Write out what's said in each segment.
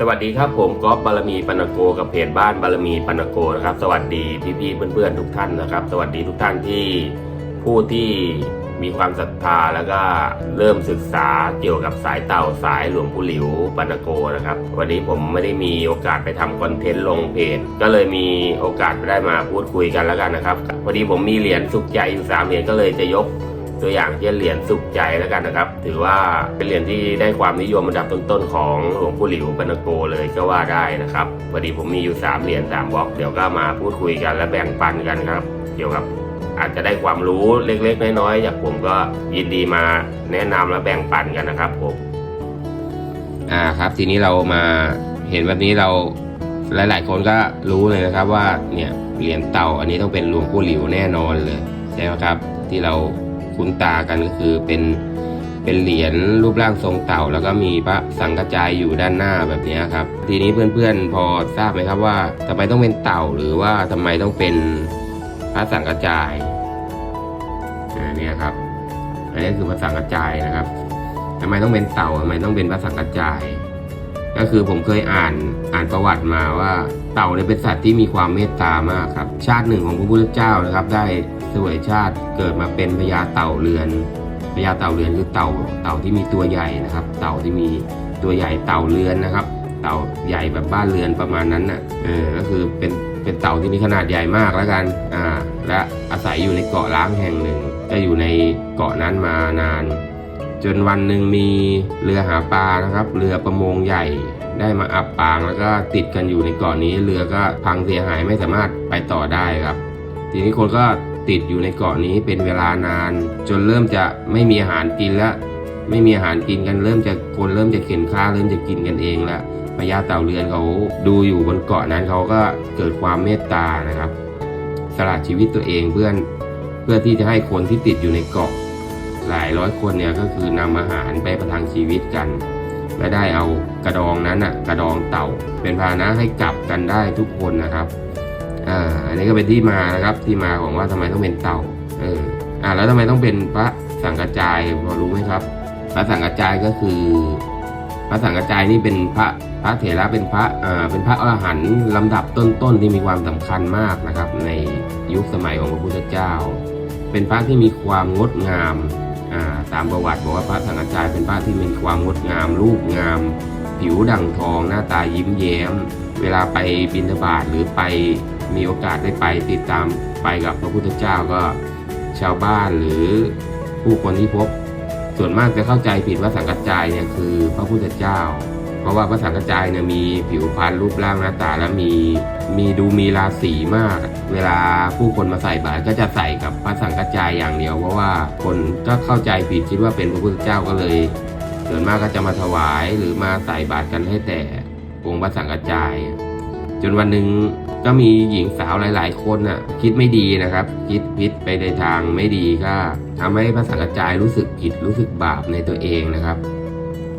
สวัสดีครับผมก๊อฟบารมีปันโกกับเพจบ้านบารมีปันโกนะครับ สวัสดีพี่ๆเพื่อนๆทุกท่านนะครับ สวัสดีทุกท่านที่ผู้ที่มีความศรัทธาแล้วก็เริ่มศึกษาเกี่ยวกับสายเต่าสายหลวงปู่หลิวปันโกนะครับ วันนี้ผมไม่ได้มีโอกาสไปทำคอนเทนต์ลงเพจก็เลยมีโอกาสได้มาพูดคุยกันแล้วกันนะครับพอดีผมมีเหรียญสุขใจอยู่สามเหรียญก็เลยจะยก ตัวอย่างเช่นเหรียญสุขใจแล้วกันนะครับ ถือว่าเป็นเหรียญที่ได้ความนิยมอันดับต้นๆของหลวงปู่หลิวปนโกเลยก็ว่าได้นะครับพอดีผมมีอยู่ 3 เหรียญ3บล็อกเดี๋ยวก็มาพูดคุยกันและแบ่งปันกันครับ เกี่ยวกับอาจจะได้ความรู้เล็กๆ น้อยๆจากผมก็ยินดีมาแนะนำและแบ่งปันกันนะครับผมอ่าครับทีนี้เรามาเห็นแบบนี้เราหลาย ๆ คนก็รู้เลยนะครับว่าเนี่ยเหรียญเต่าอันนี้ต้องเป็นหลวงปู่หลิวแน่นอนเลยใช่ไหมครับ ที่เรา คุ้นตากันก็คือเป็นเป็นเหรียญรูปร่างทรงเต่า แล้วก็มีพระสังกจายอยู่ด้านหน้าแบบนี้ครับ ทีนี้เพื่อนๆพอทราบไหมครับว่าทำไมต้องเป็นเต่าหรือว่าทำไมต้องเป็นพระสังกจายอ่าเนี่ยครับอันนี้คือพระสังกจายนะครับทำไมต้องเป็นเต่าทำไมต้องเป็นพระสังกจาย ก็คือผมเคยอ่านอ่านประวัติมาว่าเต่าเนี่ยเป็นสัตว์ที่มีความเมตตามากครับ ชาติหนึ่งของพระพุทธเจ้านะครับได้ สวยชาติเกิดมาเป็นพญาเต่าเรือนพญาเต่าเรือนคือเต่าเต่าที่มีตัวใหญ่นะครับ เต่าที่มีตัวใหญ่เต่าเรือนนะครับ เต่าใหญ่แบบบ้านเรือนประมาณนั้นน่ะเออก็คือเป็นเป็นเต่าที่มีขนาดใหญ่มากแล้วกันอ่าและอาศัยอยู่ในเกาะล้างแห่งหนึ่งก็อยู่ในเกาะนั้นมานาน จนวันหนึ่งมีเรือหาปลานะครับ เรือประมงใหญ่ได้มาอับปางแล้วก็ติดกันอยู่ในเกาะนี้เรือก็พังเสียหายไม่สามารถไปต่อได้ครับ ทีนี้คนก็ ติดอยู่ในเกาะนี้เป็นเวลานาน จนเริ่มจะไม่มีอาหารกินแล้วไม่มีอาหารกินกันเริ่มจะคนเริ่มจะเข็นฆ่าเริ่มจะกินกันเองแล้วพญาเต่าเรือนเขาดูอยู่บนเกาะนั้นเขาก็เกิดความเมตตานะครับ สละชีวิตตัวเองเพื่อนเพื่อที่จะให้คนที่ติดอยู่ในเกาะ หลายร้อยคนเนี่ยก็คือนำอาหารไปประทังชีวิตกัน และได้เอากระดองนั้นอะกระดองเต่า เป็นพาหนะให้กลับกันได้ทุกคนนะครับ อ่าอันนี้ก็เป็นที่มานะครับ ที่มาของว่าทำไมต้องเป็นเต่า เออ อ่า แล้วทำไมต้องเป็นพระสังกัจจายพอรู้ไหมครับ พระสังกัจจายก็คือ พระสังกัจจายนี่เป็นพระพระเถระเป็นพระอ่าเป็นพระอรหันต์ลำดับต้นๆที่มีความสำคัญมากนะครับ ในยุคสมัยของพระพุทธเจ้า เป็นพระที่มีความงดงามอ่าตามประวัติบอกว่าพระสังฆจายเป็นพระที่มีความงดงาม รูปงาม ผิวดั่งทอง หน้าตายิ้มแย้ม เวลาไปบิณฑบาตหรือไป มีโอกาสได้ไปติดตามไปกับพระพุทธเจ้าก็ชาวบ้านหรือผู้คนที่พบ ส่วนมากจะเข้าใจผิดว่าสังกัจจายเนี่ยคือพระพุทธเจ้า เพราะว่าพระสังกัจจายเนี่ยมีผิวพรรณรูปร่างหน้าตาและมีมีดูมีราศีมาก เวลาผู้คนมาใส่บาตรก็จะใส่กับพระสังกัจจายอย่างเดียว เพราะว่าคนก็เข้าใจผิดคิดว่าเป็นพระพุทธเจ้าก็เลย ส่วนมากก็จะมาถวายหรือมาใส่บาตรกันให้แต่องค์พระสังกัจจาย จนวันหนึ่ง ก็มีหญิงสาวหลาย ๆ คนน่ะ คิดไม่ดีนะครับ คิดพิษไปในทางไม่ดีก็ทำให้พระสังกัจจายรู้สึกผิดรู้สึกบาปในตัวเองนะครับ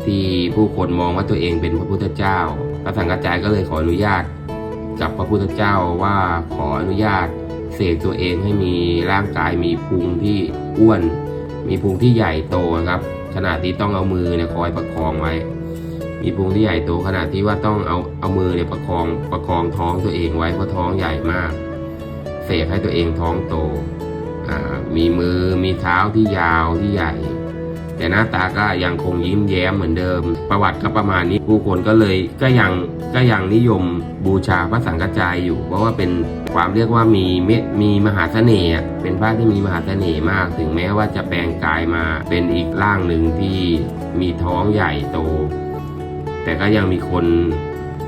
ที่ผู้คนมองว่าตัวเองเป็นพระพุทธเจ้า พระสังกัจจายก็เลยขออนุญาต กับพระพุทธเจ้าว่าขออนุญาตเสกตัวเองให้มีร่างกายมีพุงที่อ้วน มีพุงที่ใหญ่โตนะครับขนาดที่ต้องเอามือเนี่ยคอยประคองไว้ มีพุงที่ใหญ่โตขนาดที่ว่าต้องเอาเอามือเนี่ยประคองประคองท้องตัวเองไว้เพราะท้องใหญ่มากเสกให้ตัวเองท้องโต มีมือมีเท้าที่ยาวที่ใหญ่ แต่หน้าตาก็ยังคงยิ้มแย้มเหมือนเดิม ประวัติก็ประมาณนี้ผู้คนก็เลยก็ยังก็ยังนิยมบูชาพระสังฆจายอยู่ เพราะว่าเป็นความเรียกว่ามีเมตมีมหาเสน่ห์เป็นพระที่มีมหาเสน่ห์มาก ถึงแม้ว่าจะแปลงกายมาเป็นอีกร่างหนึ่งที่มีท้องใหญ่โต แต่ก็ยังมีคน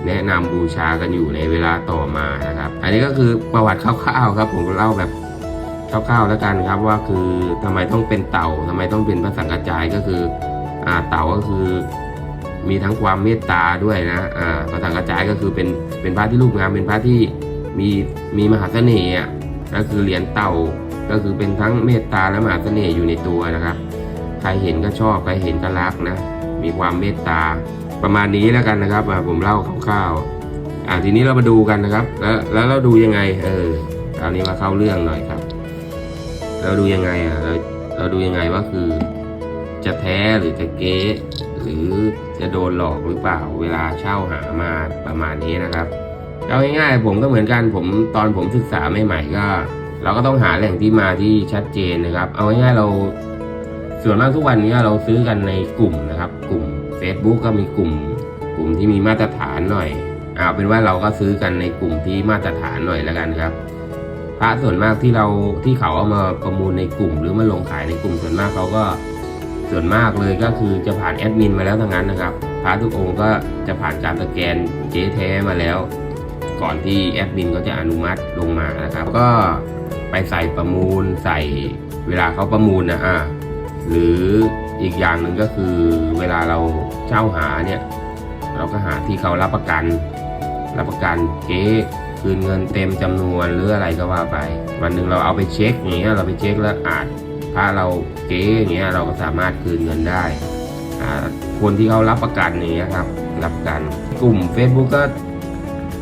แนะนำบูชากันอยู่ในเวลาต่อมานะครับ อันนี้ก็คือประวัติคร่าวๆครับ ผมเล่าแบบคร่าวๆแล้วกันครับว่าคือทำไมต้องเป็นเต่าทำไมต้องเป็นพระสังกัจจายก็คืออ่าเต่าก็คือมีทั้งความเมตตาด้วยนะอ่าพระสังกัจจายก็คือเป็นเป็นพระที่รูปงามเป็นพระที่มีมีมหาเสน่ห์อะก็คือเหรียญเต่าก็คือเป็นทั้งเมตตาและมหาเสน่ห์อยู่ในตัวนะครับ ใครเห็นก็ชอบใครเห็นก็รักนะมีความเมตตา ประมาณนี้แล้วกันนะครับผมเล่าคร่าวๆอ่าทีนี้เรามาดูกันนะครับ แล้วแล้วเราดูยังไง เออคราวนี้มาเข้าเรื่องหน่อยครับ เราดูยังไงอะเราเราดูยังไงว่าคือ จะแท้หรือจะเก๊หรือจะโดนหลอกหรือเปล่า เวลาเช่าหามาประมาณนี้นะครับเอาง่ายๆผมก็เหมือนกันผมตอนผมศึกษาใหม่ๆก็ เราก็ต้องหาแหล่งที่มาที่ชัดเจนนะครับ เอาง่ายๆเราส่วนมากทุกวันนี้เราซื้อกันในกลุ่มนะครับ กลุ่ม Facebook ก็มีกลุ่ม กลุ่มที่มีมาตรฐานหน่อยเอาเป็นว่าเราก็ซื้อกันในกลุ่มที่มาตรฐานหน่อยแล้วกันครับพระส่วนมากที่เราที่เขาเอามาประมูลในกลุ่ม หรือมาลงขายในกลุ่มส่วนมากเขาก็ส่วนมากเลยก็คือจะผ่านแอดมินมาแล้วทั้งนั้นนะครับพระทุกองค์ก็จะผ่านการสแกนเจ๊แท้มาแล้ว ก่อนที่แอดมินเขาจะอนุมัติลงมานะครับ ก็ไปใส่ประมูลใส่เวลาเขาประมูลนะอะหรือ อีกอย่างหนึ่งก็คือเวลาเราเช่าหาเนี่ยเราก็หาที่เขารับประกัน รับประกันเก๊คืนเงินเต็มจำนวนหรืออะไรก็ว่าไป วันหนึ่งเราเอาไปเช็คอย่างเงี้ยเราไปเช็คแล้วอาจถ้าเราเก๊อย่างเงี้ยเราก็สามารถคืนเงินได้คนที่เขารับประกันอย่างเงี้ยครับรับประกันกลุ่ม Facebook ก็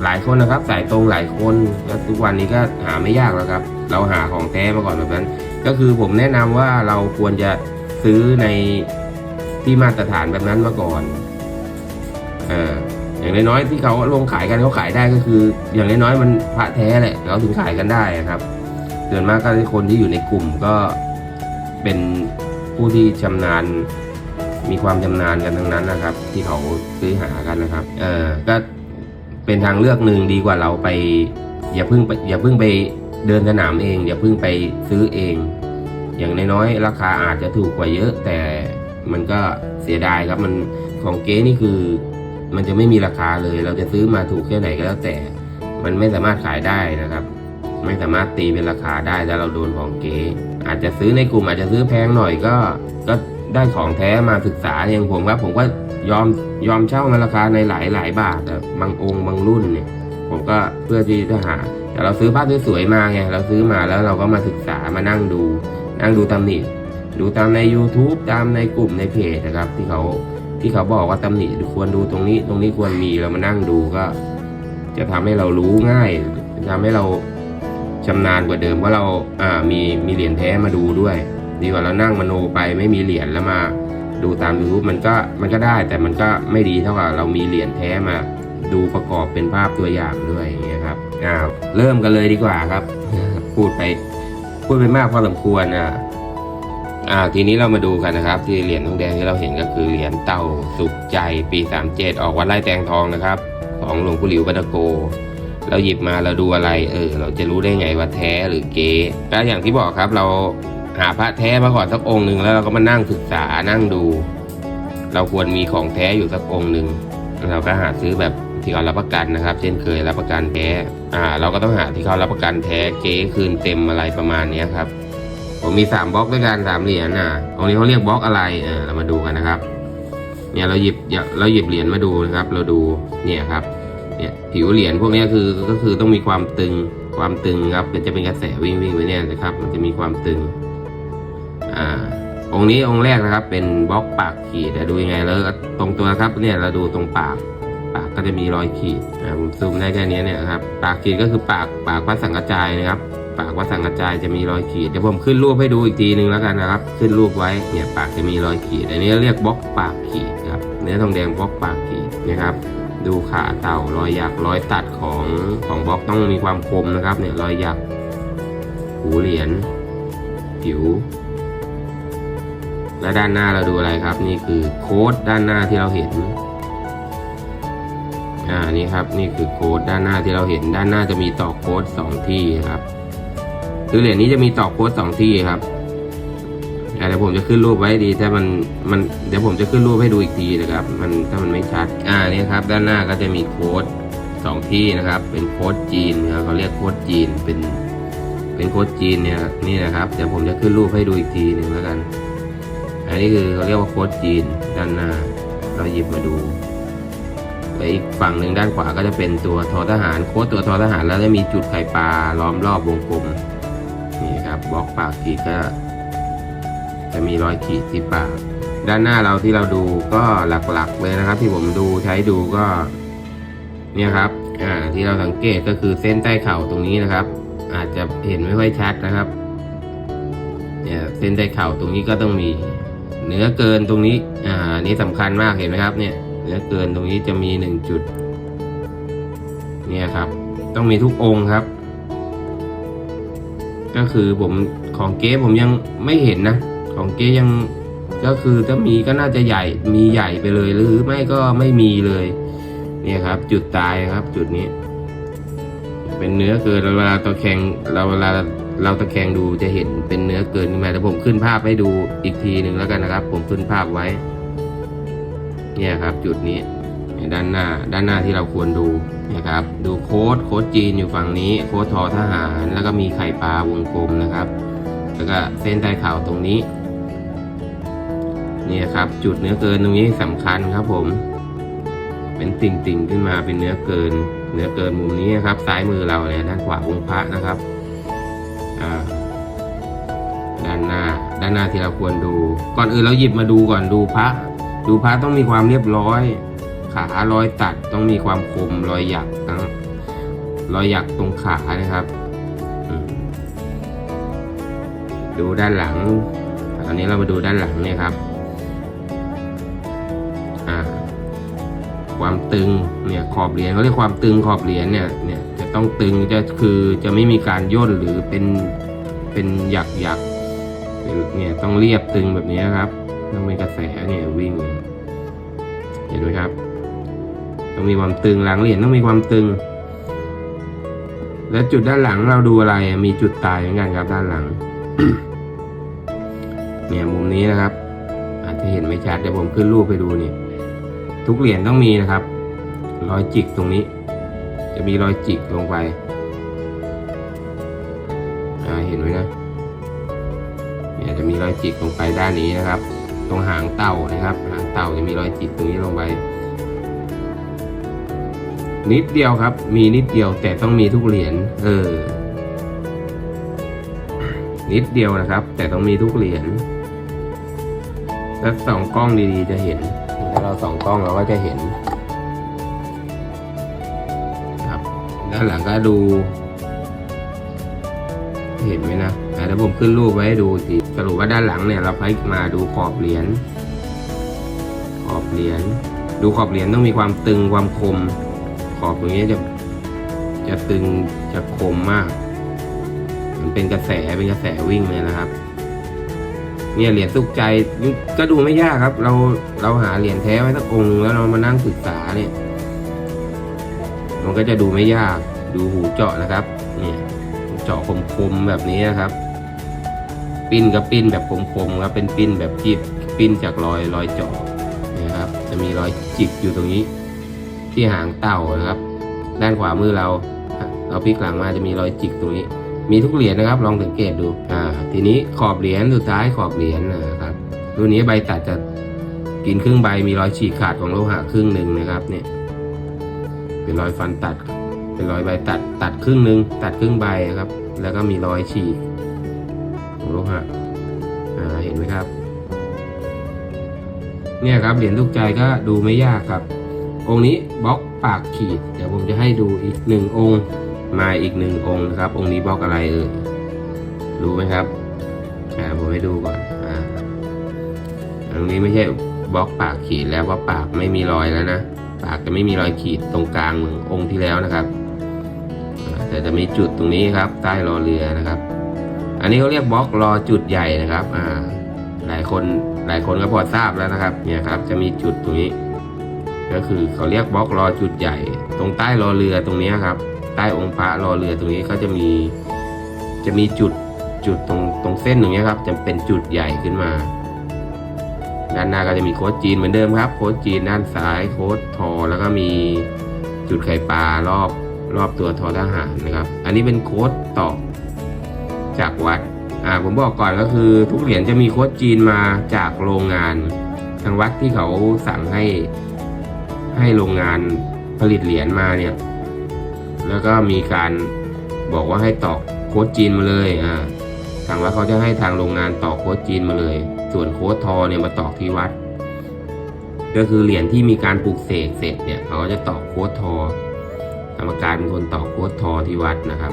หลายคนนะครับ สายตรงหลายคนก็ทุกวันนี้ก็หาไม่ยากแล้วครับ เราหาของแท้มาก่อนแบบนั้น ก็คือผมแนะนำว่าเราควรจะ ซื้อในที่มาตรฐานแบบนั้นมาก่อนเอออย่างน้อยๆที่เขาลงขายกันเขาขายได้ก็คือ อย่างน้อยๆมันพระแท้แหละเขาถึงขายกันได้ครับส่วนมากก็คนที่อยู่ในกลุ่มก็เป็นผู้ที่ชำนาญ มีความชำนาญกันทั้งนั้นนะครับ ที่เขาซื้อหากันนะครับ เออก็เป็นทางเลือกหนึ่งดีกว่าเราไป อย่าเพิ่งไปอย่าเพิ่งไปเดินสนามเอง อย่าเพิ่งไปซื้อเอง อย่างน้อยๆราคาอาจจะถูกกว่าเยอะ แต่มันก็เสียดายครับมันของเก๊นี่คือ มันจะไม่มีราคาเลย เราจะซื้อมาถูกแค่ไหนก็แล้วแต่ มันไม่สามารถขายได้นะครับ ไม่สามารถตีเป็นราคาได้ถ้าเราโดนของเก๋อาจจะซื้อในกลุ่มอาจจะซื้อแพงหน่อยก็ ก็ได้ของแท้มาศึกษาอย่างผมครับ ผมก็ยอมยอมเช่ามาราคาในหลายหลายบาทบางองค์บางรุ่นเนี่ย ผมก็เพื่อที่จะหาแต่เราซื้อภาพสวยๆมาไงเราซื้อมาแล้วเราก็มาศึกษามานั่งดู นั่งดูตำหนิดูตามใน YouTube ตามในกลุ่มในเพจนะครับ ที่เขาที่เขาบอกว่าตำหนิควรดูตรงนี้ ตรงนี้ควรมีเรามานั่งดูก็ จะทำให้เรารู้ง่ายทำให้เราชำนาญกว่าเดิมว่าเราอ่ามีมีเหรียญแท้มาดูด้วย ดีกว่าเรานั่งมโนไปไม่มีเหรียญแล้วมาดูตาม YouTube มันก็มันก็ได้ แต่มันก็ไม่ดีเท่ากับเรามีเหรียญแท้มาดูประกอบเป็นภาพตัวอย่างด้วยอย่างเงี้ยครับอ้าวเริ่มกันเลยดีกว่าครับ พูดไป พูดไปมากพอสมควรอะอ่าทีนี้เรามาดูกันนะครับ ที่เหรียญทองแดงที่เราเห็นก็คือเหรียญเต่าสุขใจปี 37 ออกวัดไร่แตงทองนะครับ ของหลวงปู่หลิวปัตโก เราหยิบมาเราดูอะไร เออ เราจะรู้ได้ไงว่าแท้หรือเก๊ก็อย่างที่บอกครับเราหาพระแท้มาก่อนสักองค์หนึ่งแล้วเราก็มานั่งศึกษานั่งดู เราควรมีของแท้อยู่สักองค์หนึ่งเราก็หาซื้อแบบ ที่เขารับประกันนะครับ เช่นเคยรับประกันแท้อ่าเราก็ต้องหาที่เขารับประกันแท้เก๊คืนเต็มอะไรประมาณนี้ครับ ผมมีสามบล็อกด้วยกันสามเหรียญอะตรงนี้เขาเรียกบล็อกอะไรเออเรามาดูกันนะครับ เนี่ยเราหยิบเราหยิบเหรียญมาดูนะครับ เราดูเนี่ยครับเนี่ยผิวเหรียญพวกนี้คือก็คือต้องมีความตึงความตึงครับมันจะเป็นกระแสวิ่งวิ่งไปเนี่ยนะครับ มันจะมีความตึงอ่าองค์นี้องค์แรกนะครับ เป็นบล็อกปากขีดแต่ดูยังไงแล้วตรงตัวครับเนี่ยเราดูตรงปาก ปากก็จะมีรอยขีดอ่าผมซูมได้แค่นี้เนี่ยนะครับปากขีดก็คือปากปากวัดสังกระจายนะครับ ปากวัดสังกระจายจะมีรอยขีดเดี๋ยวผมขึ้นรูปให้ดูอีกทีนึงแล้วกันนะครับ ขึ้นรูปไว้เนี่ยปากจะมีรอยขีดอันนี้เรียกบล็อกปากขีดครับเนื้อทองแดงบล็อกปากขีดนะครับดูขาเต่ารอยหยักรอยตัดของของบล็อกต้องมีความคมนะครับ เนี่ยรอยหยักหูเหรียญผิว และด้านหน้าเราดูอะไรครับ นี่คือโค้ดด้านหน้าที่เราเห็น อ่านี่ครับนี่คือโค้ดด้านหน้าที่เราเห็นด้านหน้าจะมีต่อโค้ดสองที่ครับคือเหรียญนี้จะมีต่อโค้ดสองที่ครับเดี๋ยวผมจะขึ้นรูปไว้ดีถ้ามันมันเดี๋ยวผมจะขึ้นรูปให้ดูอีกทีนะครับ มันถ้ามันไม่ชัด อ่านี่ครับ ด้านหน้าก็จะมีโค้ดสองที่นะครับ เป็นโค้ดจีนนะครับเขาเรียกโค้ดจีนเป็น เป็นโค้ดจีนเนี่ยนี่นะครับเดี๋ยวผมจะขึ้นรูปให้ดูอีกทีหนึ่งแล้วกัน อันนี้คือเขาเรียกว่าโค้ดจีนด้านหน้า เราหยิบมาดู แล้วอีกฝั่งหนึ่งด้านขวาก็จะเป็นตัวทอทหาร โค้ดตัวทอทหารแล้วจะมีจุดไข่ปลาล้อมรอบวงกลมนี่ครับบล็อกปากขีดก็ จะมีรอยขีดที่ปากด้านหน้าเราที่เราดูก็หลักๆเลยนะครับ ที่ผมดูใช้ดูก็ เนี่ยครับอ่าที่เราสังเกตก็คือเส้นใต้เข่าตรงนี้นะครับ อาจจะเห็นไม่ค่อยชัดนะครับเนี่ยเส้นใต้เข่าตรงนี้ก็ต้องมี เนื้อเกินตรงนี้อ่าอันนี้สำคัญมากเห็นไหมครับเนี่ย เนื้อเกินตรงนี้จะมีหนึ่งจุด เนี่ยครับ ต้องมีทุกองค์ครับ ก็คือผมของเก๊ผมยังไม่เห็นนะ ของเก๊ยังก็คือถ้ามีก็น่าจะใหญ่มีใหญ่ไปเลยหรือไม่ก็ไม่มีเลย เนี่ยครับ จุดตายครับ จุดนี้ เป็นเนื้อเกินเวลาตะแคงเราเวลาเราตะแคงดูจะเห็นเป็นเนื้อเกินขึ้นมาแต่ผมขึ้นภาพให้ดูอีกทีหนึ่งแล้วกันนะครับ ผมขึ้นภาพไว้ เนี่ยครับจุดนี้ด้านหน้าด้านหน้าที่เราควรดูนะครับดูโค้ดโค้ดจีนอยู่ฝั่งนี้ โค้ดทอทหาร แล้วก็มีไข่ปลาวงกลมนะครับ แล้วก็เส้นใต้ข่าวตรงนี้เนี่ยครับจุดเนื้อเกินตรงนี้สำคัญครับผม เป็นติ่งติ่งขึ้นมาเป็นเนื้อเกิน เนื้อเกินมุมนี้นครับ ซ้ายมือเราเนี่ยด้านขวาองค์พระนะครับด้านหน้า ด้านหน้าที่เราควรดู ก่อนอื่นเราหยิบมาดูก่อนดูพระ ดูพระต้องมีความเรียบร้อย ขารอยตัดต้องมีความคมรอยหยักนะรอยหยักตรงขานะครับ ดูด้านหลัง ตอนนี้เรามาดูด้านหลังเนี่ยครับความตึงเนี่ยขอบเหรียญเขาเรียกความตึงขอบเหรียญเนี่ยเนี่ยจะต้องตึงจะคือจะไม่มีการย่นหรือเป็นเป็นหยักหยักเนี่ยต้องเรียบตึงแบบนี้ครับ ต้องมีกระแสเนี่ยวิ่งเห็นไหมครับ ต้องมีความตึงหลังเหรียญต้องมีความตึง และจุดด้านหลังเราดูอะไรมีจุดตายเหมือนกันครับด้านหลัง เนี่ยมุมนี้นะครับ อาจจะเห็นไม่ชัดเดี๋ยวผมขึ้นรูปไปดูนี่ทุกเหรียญต้องมีนะครับ รอยจิกตรงนี้ จะมีรอยจิกลงไปเห็นไหมนะเนี่ยจะมีรอยจิกลงไปด้านนี้นะครับ ตรงหางเต่านะครับ หางเต่าจะมีรอยจิกตรงนี้ลงไป นิดเดียวครับ มีนิดเดียวแต่ต้องมีทุกเหรียญเออ นิดเดียวนะครับ แต่ต้องมีทุกเหรียญถ้าส่องกล้องดีๆจะเห็นถ้าเราส่องกล้องเราก็จะเห็น ครับด้านหลังก็ดู เห็นไหมนะอะเดี๋ยวผมขึ้นรูปไว้ให้ดูอีกที รุปว่าด้านหลังเนี่ยเราพลิกมาดูขอบเหรียญขอบเหรียญดูขอบเหรียญต้องมีความตึงความคม ขอบตรงนี้จะจะตึงจะคมมาก มันเป็นกระแสเป็นกระแสวิ่งเลยนะครับ เนี่ยเหรียญสุกใจก็ดูไม่ยากครับ เราเราหาเหรียญแท้ไว้สักองค์แล้วเรามานั่งศึกษาเนี่ยมันก็จะดูไม่ยากดูหูเจาะนะครับ เนี่ยเจาะคมๆแบบนี้นะครับ ปิ้นกับปิ้นแบบคมๆครับเป็นปิ้นแบบจีบปิ้นจากรอยรอยเจาะนี่ยครับ จะมีรอยจิกอยู่ตรงนี้ ที่หางเต่านะครับ ด้านขวามือเรา เราพลิกหลังมาจะมีรอยจิกตรงนี้ มีทุกเหรียญนะครับ ลองสังเกตดูอ่าทีนี้ขอบเหรียญสุดท้ายขอบเหรียญนะครับรุ่นนี้ใบตัดจะกินครึ่งใบมีรอยฉีกขาดของโลหะครึ่งหนึ่งนะครับเนี่ยเป็นรอยฟันตัด เป็นรอยใบตัดตัดครึ่งหนึ่งตัดครึ่งใบครับ แล้วก็มีรอยฉีก โลหะเห็นไหมครับ เนี่ยครับเหรียญลูกใจก็ดูไม่ยากครับ องค์นี้บล็อกปากขีด เดี๋ยวผมจะให้ดูอีกหนึ่งองค์มาอีกหนึ่งองค์นะครับ องค์นี้บล็อกอะไรเอ่ยรู้ไหมครับอ่าผมให้ดูก่อนอ่าองนี้ไม่ใช่บล็อกปากขีดแล้วเพราปากไม่มีรอยแล้วนะ ปากจะไม่มีรอยขีดตรงกลางเหมือนองค์ที่แล้วนะครับ แต่จะมีจุดตรงนี้ครับ ใต้รอเรือนะครับ อันนี้เขาเรียกบล็อกรอจุดใหญ่นะครับอ่าหลายคนหลายคนก็พอทราบแล้วนะครับเนี่ยครับจะมีจุดตรงนี้ ก็คือเขาเรียกบล็อกรอจุดใหญ่ ตรงใต้รอเรือตรงนี้ครับ ใต้องค์พระรอเรือตรงนี้เขาจะมีจะมีจุดจุดตรงตรงเส้นตรงนี้ครับ จะเป็นจุดใหญ่ขึ้นมา ด้านหน้าก็จะมีโค้ดจีนเหมือนเดิมครับ โค้ดจีนด้านซ้ายโค้ดทอ แล้วก็มีจุดไข่ปลารอบรอบตัวทอทหารนะครับ อันนี้เป็นโค้ดตอก จากวัดอ่าผมบอกก่อนก็คือ ทุกเหรียญจะมีโค้ดจีนมาจากโรงงาน ทางวัดที่เขาสั่งให้ให้โรงงานผลิตเหรียญมาเนี่ย แล้วก็มีการบอกว่าให้ตอกโค้ดจีนมาเลยอ่าทางวัดเขาจะให้ทางโรงงานตอกโค้ดจีนมาเลย ส่วนโค้ดทอเนี่ยมาตอกที่วัด ก็คือเหรียญที่มีการปลูกเสกเสร็จเนี่ยเขาก็จะตอกโค้ดทอกรรมการเป็นคนตอกโค้ดทอที่วัดนะครับ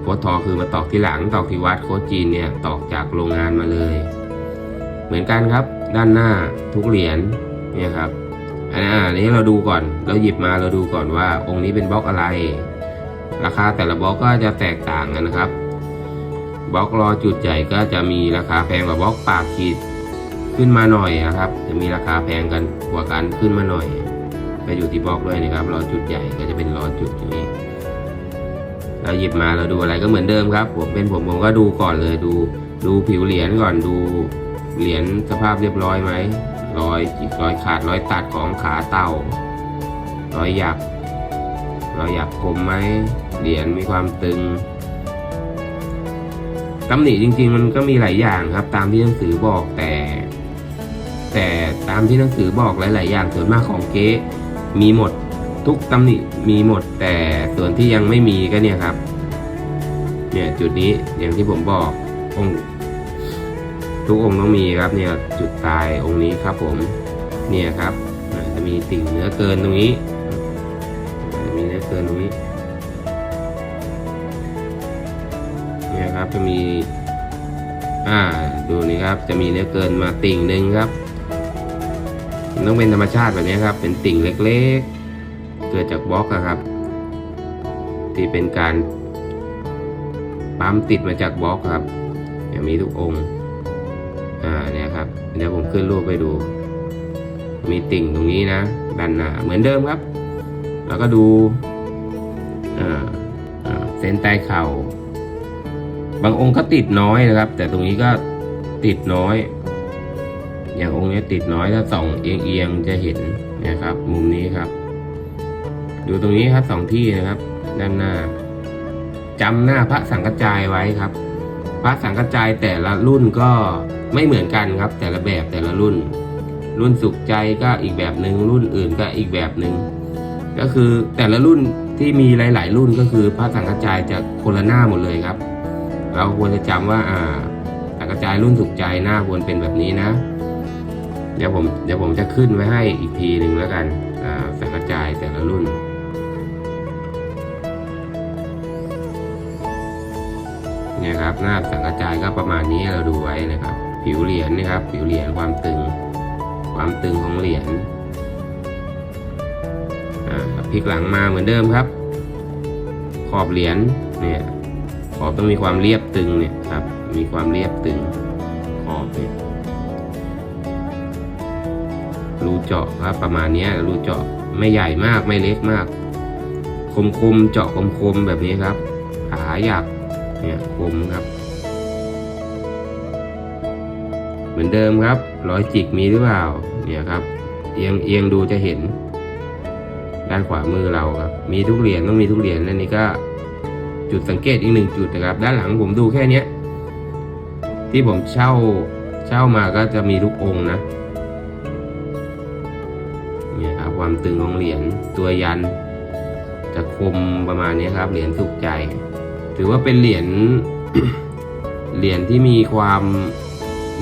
โค้ดทอคือมาตอกที่หลังตอกที่วัดโค้ดจีนเนี่ยตอกจากโรงงานมาเลย เหมือนกันครับด้านหน้าทุกเหรียญเนี่ยครับอันนี้เราดูก่อนเราหยิบมาเราดูก่อนว่า องค์นี้เป็นบล็อกอะไร ราคาแต่ละบล็อกก็จะแตกต่างกันนะครับบล็อกรอจุดใหญ่ก็จะมีราคาแพงกว่าบล็อกปากขีดขึ้นมาหน่อยนะครับ จะมีราคาแพงกันกว่ากันขึ้นมาหน่อยก็อยู่ที่บล็อกด้วยนะครับรอจุดใหญ่ก็จะเป็นรอจุดอย่างนี้ เราหยิบมาเราดูอะไรก็เหมือนเดิมครับ ผมเป็นผมผมก็ดูก่อนเลยดู ดูผิวเหรียญก่อนดูเหรียญสภาพเรียบร้อยไหมรอยรอยขาดรอยตัดของขาเต่ารอยหยักรอยหยักคมไหมเหรียญมีความตึงตำหนิจริง ๆ มันก็มีหลายอย่างครับ ตามที่หนังสือบอกแต่ แต่ตามที่หนังสือบอกหลาย ๆ อย่างส่วนมากของเก๊มีหมด ทุกตำหนิมีหมดแต่ส่วนที่ยังไม่มีก็เนี่ยครับ เนี่ยจุดนี้อย่างที่ผมบอกองค์ทุกองค์ต้องมีครับเนี่ยจุดตายองค์นี้ครับผมเนี่ยครับจะมีติ่งเนื้อเกินตรงนี้จะมีเนื้อเกินตรงนี้เนี่ยครับจะมีอ่าดูนี่ครับจะมีเนื้อเกินมาติ่งหนึ่งครับ ต้องเป็นธรรมชาติแบบนี้ครับ เป็นติ่งเล็กๆ เกิดจากบล็อกอะครับ ที่เป็นการปั๊มติดมาจากบล็อกครับอย่างมีทุกองค์อ่าเนี่ยครับเดี๋ยวผมขึ้นรูปไปดู มีติ่งตรงนี้นะด้านหน้าเหมือนเดิมครับ แล้วก็ดูอ่าอ่าเส้นใต้เข่า บางองค์ก็ติดน้อยนะครับ แต่ตรงนี้ก็ติดน้อย อย่างองค์นี้ติดน้อยถ้าส่องเอียงๆจะเห็นนะครับ มุมนี้ครับ ดูตรงนี้ครับสองที่นะครับ ด้านหน้าจำหน้าพระสังกจายไว้ครับ พระสังกจายแต่ละรุ่นก็ไม่เหมือนกันครับ แต่ละแบบแต่ละรุ่น รุ่นสุขใจก็อีกแบบหนึ่งรุ่นอื่นก็อีกแบบหนึ่งก็คือแต่ละรุ่นที่มีหลาย ๆ รุ่นก็คือพระสังกจายจะคนละหน้าหมดเลยครับ เราควรจะจำว่าอ่าสังกจายรุ่นสุขใจหน้าควรเป็นแบบนี้นะ เดี๋ยวผมเดี๋ยวผมจะขึ้นไว้ให้อีกทีหนึ่งแล้วกันอ่าสังกจายแต่ละรุ่น เนี่ยครับหน้าสังกะจายก็ประมาณนี้เราดูไว้นะครับ ผิวเหรียญนะครับ ผิวเหรียญความตึง ความตึงของเหรียญพลิกหลังมาเหมือนเดิมครับ ขอบเหรียญเนี่ยขอบต้องมีความเรียบตึงเนี่ยครับมีความเรียบตึงขอบเนี่ยรูเจาะครับประมาณนี้รูเจาะไม่ใหญ่มากไม่เล็กมาก คมคมๆเจาะคมคมๆแบบนี้ครับ ขาหยัก เนี่ยคมครับ เหมือนเดิมครับรอยจิกมีหรือเปล่าเนี่ยครับ เอียงเอียงดูจะเห็น ด้านขวามือเราครับ มีทุกเหรียญต้องมีทุกเหรียญและนี่ก็จุดสังเกตอีกหนึ่งจุดนะครับ ด้านหลังผมดูแค่เนี้ยที่ผมเช่าเช่ามาก็จะมีทุกองนะเนี่ยครับความตึงของเหรียญตัวยัน จะคมประมาณนี้ครับเหรียญสุกใจ ถือว่าเป็นเหรียญเหรียญที่มีความ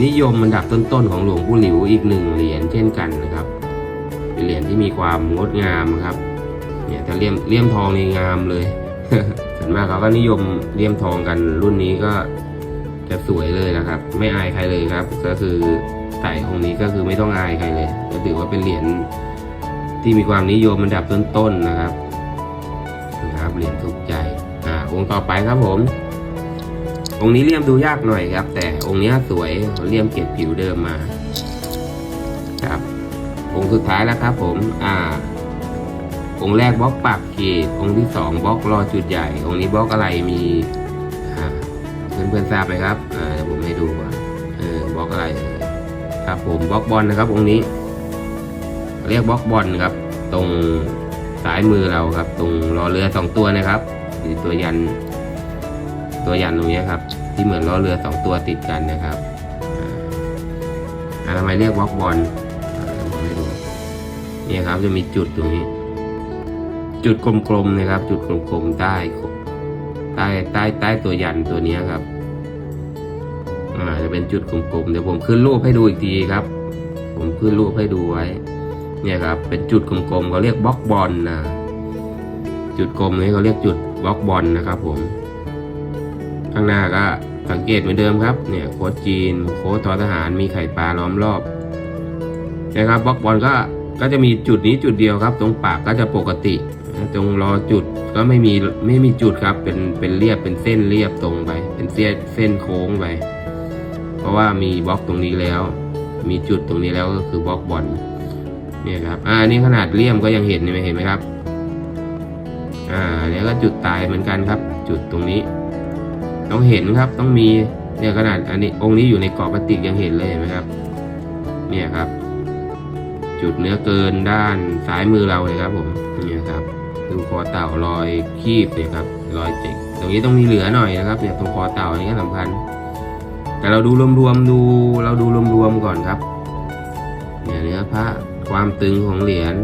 นิยมอันดับต้นๆของหลวงปู่หลิวอีกหนึ่งเหรียญเช่นกันนะครับ เป็นเหรียญที่มีความงดงามครับ เนี่ยถ้าเลี่ยมเลี่ยมทองนี่งามเลยส่วนมากเขาก็นิยมเลี่ยมทองกันรุ่นนี้ก็จะสวยเลยนะครับ ไม่อายใครเลยครับ ก็คือใส่องค์นี้ก็คือไม่ต้องอายใครเลยก็ถือว่าเป็นเหรียญที่มีความนิยมอันดับต้นๆนะครับนะครับเหรียญถูกใจ องค์ต่อไปครับผม องค์นี้เลี่ยมดูยากหน่อยครับ แต่องค์นี้สวยเขาเลี่ยมเก็บผิวเดิมมา ครับ องค์สุดท้ายแล้วครับ ผม อ่า องค์แรกบล็อกปากขีดองค์ที่สองบล็อกรอจุดใหญ่ องค์นี้บล็อกอะไรมีเพื่อนเพื่อนทราบไหมครับอ่าเดี๋ยวผมให้ดูก่อนเออบล็อกอะไรครับ ผมบล็อกบอลนะครับ องค์นี้ เรียกบล็อกบอลครับ ตรงซ้ายมือเราครับ ตรงล้อเรือสองตัวนะครับ หรือตัวยัน ตัวยันตรงนี้ครับ ที่เหมือนล้อเรือสองตัวติดกันนะครับอ่าทำไมเรียกบล็อกบอลอ่าผมให้ดูเนี่ยครับจะมีจุดตรงนี้ จุดกลมๆนะครับ จุดกลมๆใต้ใต้ใต้ใต้ตัวยันตัวนี้ครับอ่าจะเป็นจุดกลมๆเดี๋ยวผมขึ้นรูปให้ดูอีกทีครับ ผมขึ้นรูปให้ดูไว้ เนี่ยครับ เป็นจุดกลมๆเขาเรียกบล็อกบอลนะจุดกลมนี้เขาเรียกจุด บล็อกบอลนะครับผม ข้างหน้าก็สังเกตเหมือนเดิมครับเนี่ยโค้ดจีน โค้ดทอทหารมีไข่ปลาล้อมรอบนะครับบล็อกบอลก็ก็จะมีจุดนี้จุดเดียวครับ ตรงปากก็จะปกติ ตรงรอจุดก็ไม่มีไม่มีจุดครับ เป็นเป็นเรียบเป็นเส้นเรียบตรงไป เป็นเส้นเส้นโค้งไปเพราะว่ามีบล็อกตรงนี้แล้ว มีจุดตรงนี้แล้วก็คือบล็อกบอลเนี่ยครับอ่านี่ขนาดเลี่ยมก็ยังเห็นเห็นไหมเห็นไหมครับ อ่าเนี่ยก็จุดตายเหมือนกันครับ จุดตรงนี้ ต้องเห็นครับต้องมีเนี่ยขนาดอันนี้องค์นี้อยู่ในกรอบพลาสติกยังเห็นเลยเห็นไหมครับ เนี่ยครับ จุดเนื้อเกินด้านซ้ายมือเราเลยครับ ผมเนี่ยครับดูคอเต่ารอยคีบเนี่ยครับรอยจิกตรงนี้ต้องมีเหลือหน่อยนะครับเนี่ยตรงคอเต่าอันนี้ก็สำคัญ แต่เราดูรวมๆดูเราดูรวมๆก่อนครับเนี่ยเนื้อพระความตึงของเหรียญ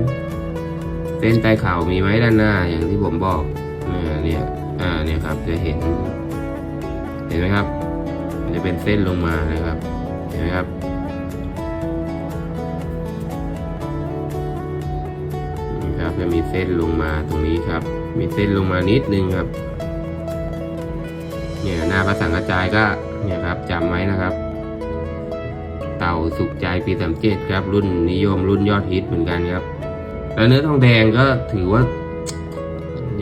เส้นใต้เข่ามีไหมด้านหน้าอย่างที่ผมบอกเนี่ยอ่าเนี่ยครับจะเห็น เห็นไหมครับ มันจะเป็นเส้นลงมานะครับ เห็นไหมครับนี่ครับจะมีเส้นลงมาตรงนี้ครับ มีเส้นลงมานิดนึงครับ เนี่ยหน้าพระสังกระจายก็เนี่ยครับจำไว้นะครับ เต่าสุขใจปีสามเจ็ดครับ รุ่นนิยมรุ่นยอดฮิตเหมือนกันครับ แล้วเนื้อทองแดงก็ถือว่า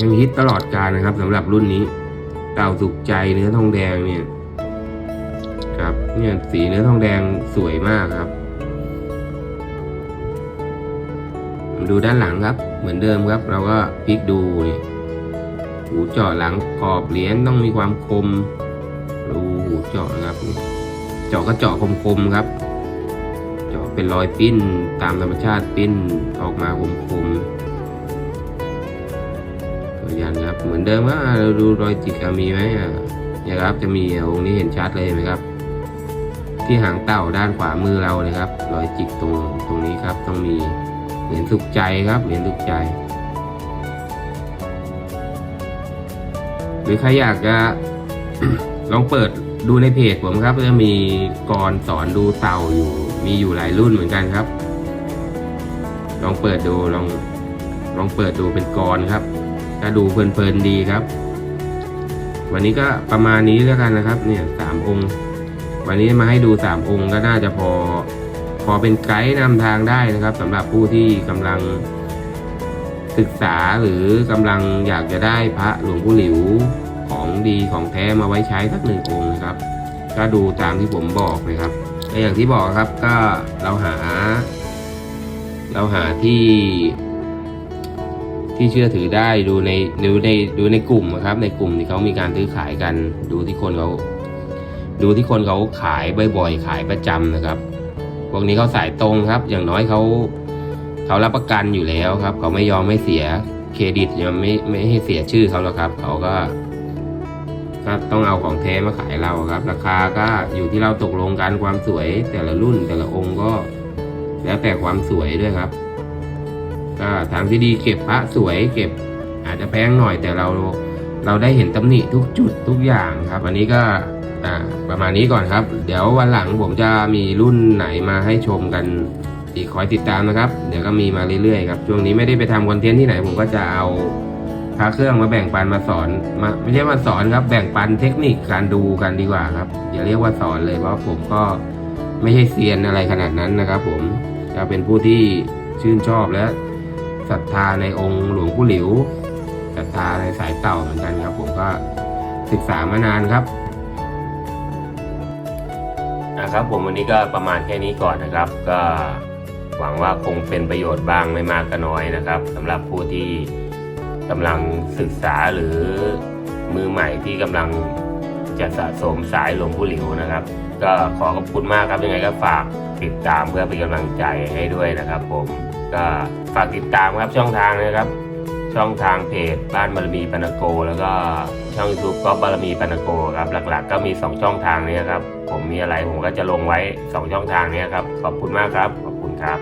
ยังฮิตตลอดกาลนะครับสำหรับรุ่นนี้เต่าสุขใจเนื้อทองแดงเนี่ย ครับเนี่ยสีเนื้อทองแดงสวยมากครับ ดูด้านหลังครับ เหมือนเดิมครับ เราก็พลิกดูนี่หูเจาะหลังขอบเหรียญต้องมีความคม ดูหูเจาะนะครับ เจาะก็เจาะคมๆครับ เป็นรอยปิ้นตามธรรมชาติปิ้นออกมาคมๆตัวอยันครับเหมือนเดิมว่าเราดูรอยจิกมีไหมอะเนี่ยครับจะมีองค์นี้เห็นชัดเลยไหมครับ ที่หางเต่าด้านขวามือเราเลยครับ รอยจิกตรงตรงนี้ครับต้องมีเหรียญสุขใจครับเหรียญสุขใจ หรือใครอยากจะลองเปิดดูในเพจผมครับจะมีกรสอนดูเต่าอยู่ มีอยู่หลายรุ่นเหมือนกันครับ ลองเปิดดูลองลองเปิดดูเป็นกรครับก็ดูเพลินๆดีครับ วันนี้ก็ประมาณนี้แล้วกันนะครับ เนี่ยสามองค์ วันนี้มาให้ดูสามองค์ก็น่าจะพอ พอเป็นไกด์นำทางได้นะครับสำหรับผู้ที่กำลังศึกษาหรือกำลังอยากจะได้พระหลวงปู่หลิวของดีของแท้มาไว้ใช้สักหนึ่งองค์นะครับ ก็ดูตามที่ผมบอกนะครับ อย่างที่บอกครับก็เราหา เราหาที่ ที่เชื่อถือได้ดูในดูในดูในกลุ่มนะครับ ในกลุ่มที่เขามีการซื้อขายกัน ดูที่คนเขาดูที่คนเขาขายบ่อยๆ ขายประจำนะครับพวกนี้เขาสายตรงครับ อย่างน้อยเขาเขารับประกันอยู่แล้วครับ เขาไม่ยอมไม่เสียเครดิตยังไม่ไม่ให้เสียชื่อเขาหรอกครับ เขาก็ ก็ต้องเอาของแท้มาขายเราครับ ราคาก็อยู่ที่เราตกลงกันความสวยแต่ละรุ่นแต่ละองค์ก็ แล้วแต่ความสวยด้วยครับ ก็ทางที่ดีเก็บพระสวยเก็บอาจจะแพงหน่อยแต่เราเราได้เห็นตำหนิทุกจุดทุกอย่างครับ อันนี้ก็อ่าประมาณนี้ก่อนครับ เดี๋ยววันหลังผมจะมีรุ่นไหนมาให้ชมกันอีกคอยติดตามนะครับ เดี๋ยวก็มีมาเรื่อยๆครับ ช่วงนี้ไม่ได้ไปทำคอนเทนต์ที่ไหนผมก็จะเอา พระเครื่องมาแบ่งปันมาสอนมาไม่ใช่มาสอนครับ แบ่งปันเทคนิคการดูกันดีกว่าครับ อย่าเรียกว่าสอนเลยเพราะผมก็ไม่ใช่เซียนอะไรขนาดนั้นนะครับ ผมจะเป็นผู้ที่ชื่นชอบและศรัทธาในองค์หลวงปู่หลิวศรัทธาในสายเต่าเหมือนกันครับ ผมก็ศึกษามานานครับนะครับผมวันนี้ก็ประมาณแค่นี้ก่อนนะครับ ก็หวังว่าคงเป็นประโยชน์บ้างไม่มากก็น้อยนะครับสำหรับผู้ที่ กำลังศึกษาหรือมือใหม่ที่กำลังจะสะสมสายหลวงปู่หลิวนะครับ ก็ขอขอบคุณมากครับยังไงก็ฝากติดตามเพื่อเป็นกำลังใจให้ด้วยนะครับ ผมก็ฝากติดตามครับช่องทางนะครับ ช่องทางเพจบ้านบารมีปนโก แล้วก็ช่องยูทูบก็บารมีปนโกครับหลักๆ ก็มี 2 ช่องทางนี้ครับ ผมมีอะไรผมก็จะลงไว้ 2 ช่องทางนี้ครับขอบคุณมากครับขอบคุณครับ